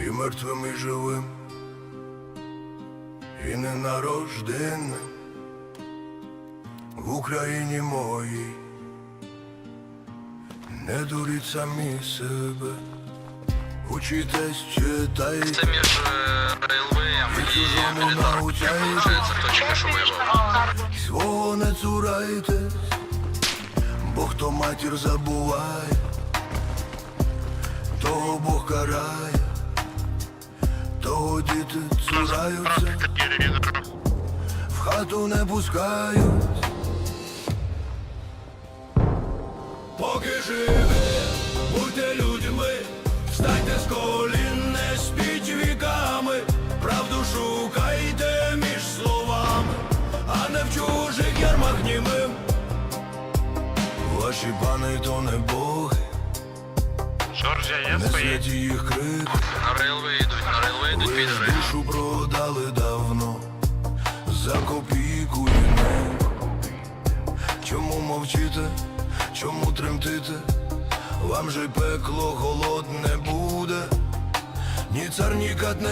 і мертвим, і живим, і ненарожденним в Україні моїй. Не дуріть самі себе, учитесь, читайте, Це між е, рейлвеєм і чужому Белідором. научайте, Получається, точка, що виявив. свого не цурайтесь, бо хто матір забуває, того Бог карає, того цураються, в хату не пускають. Поки живі, будьте людьми, встаньте з колін, не спіть віками, правду шукайте між словами, а не в чужих ярмах німим. Ваші пани то не боги, Жоржія є свої? їх крик, На рейлвей йдуть, на рейлвей йдуть ви підери. душу продали давно, за копійку і не. Чому мовчите, чому тремтите? Вам же пекло холодне буде, ні цар, ні кат не